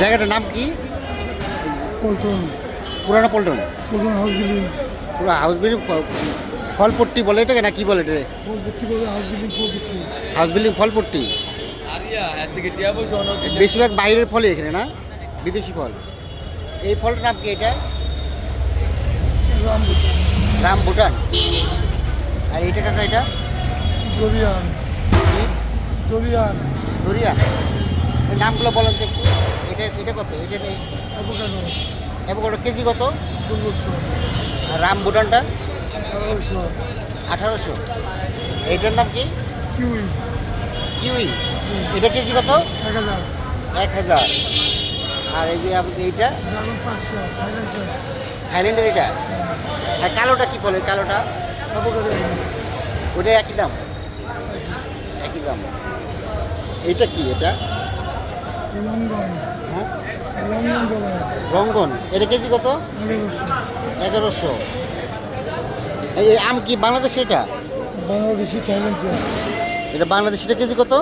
জায়গাটার নাম কি? পল্টন। পুরানো পল্টন? পল্টন হাউস বিল্ডিং পুরো হাউস বিল্ডিং ফলপট্টি বলে এটাকে না কি বলে এটা? ফলপট্টি বলে হাউস বিল্ডিং ফলপট্টি। House building ফলপট্টি? বেশিরভাগ বাইরের ফলে এখানে না? বিদেশি ফল। এই ফলটার নাম কি এটা? রাম ভুটান আর এটা কাকা এটা? দরিয়ান। কি? দরিয়ান। নামগুলো বলেন একটু। এটা এটা কত? এটা নেই। অ্যাভোকাডো। কেজি কত? ষোলোশো। আর রাম ভুটানটা আঠারোশো। আঠারোশো। এইটার নাম কি? কিউই। কিউই। এটা কেজি কত? এক হাজার। আর এই যে এইটা? থাইল্যান্ডের এটা? আর কালোটা কি বলে? কালোটা? ওটা একই দাম? একই দাম। এইটা কি এটা? রঙ্গন। এটা কেজি কত? এগারোশো। আম কি বাংলাদেশে এটা? বাংলাদেশি এটা বাংলাদেশ এটা কেজি কত?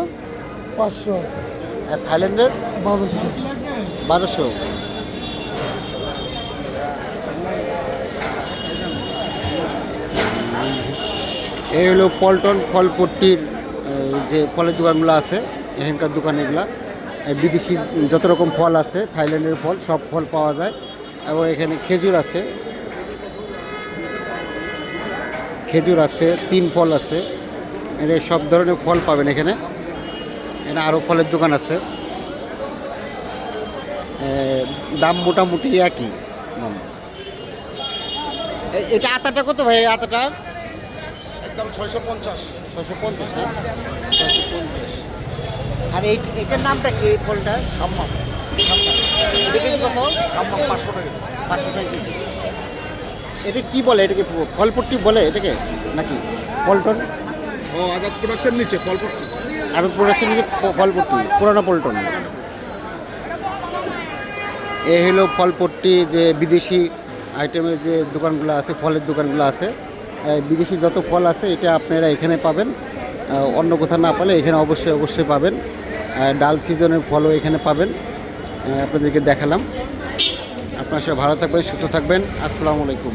পাঁচশো। আর থাইল্যান্ডের? বারোশো। বারোশো। এই হলো পল্টন ফলপট্টির যে ফলের দোকানগুলো আছে এখানকার দোকান এগুলা। বিদেশি যত রকম ফল আছে থাইল্যান্ডের ফল সব ফল পাওয়া যায়। এবং এখানে খেজুর আছে। খেজুর আছে তিন ফল আছে। এখানে সব ধরনের ফল পাবেন এখানে। এখানে আরও ফলের দোকান আছে। দাম মোটামুটি একই। দাম এটা আতাটা কত ভাই আতাটা? একদম ছয়শো পঞ্চাশ। ছশো পঞ্চাশ না ছশো পঞ্চাশ। আর এই এটার নামটা কি এই ফলটা সম্ভব। এটা কত? সম্মান পাঁচশো টাকা। পাঁচশো টাকা কেজি। এটা কি বলে? এটাকে ফলপট্টি বলে এটাকে? নাকি? পল্টন? ও আদার প্রোডাকশন নিচে ফলপট্টি। আরও প্রোডাকশন যে ফলপট্টি পুরানো পল্টন। এ হলো ফলপট্টি যে বিদেশি আইটেমের যে দোকানগুলো আছে ফলের দোকানগুলো আছে। বিদেশি যত ফল আছে এটা আপনারা এখানে পাবেন। অন্য কোথাও না পেলে এখানে অবশ্যই অবশ্যই পাবেন। ডাল সিজনের ফলও এখানে পাবেন। আপনাদেরকে দেখালাম। আপনার সব ভালো থাকবেন, সুস্থ থাকবেন। আসসালামু আলাইকুম।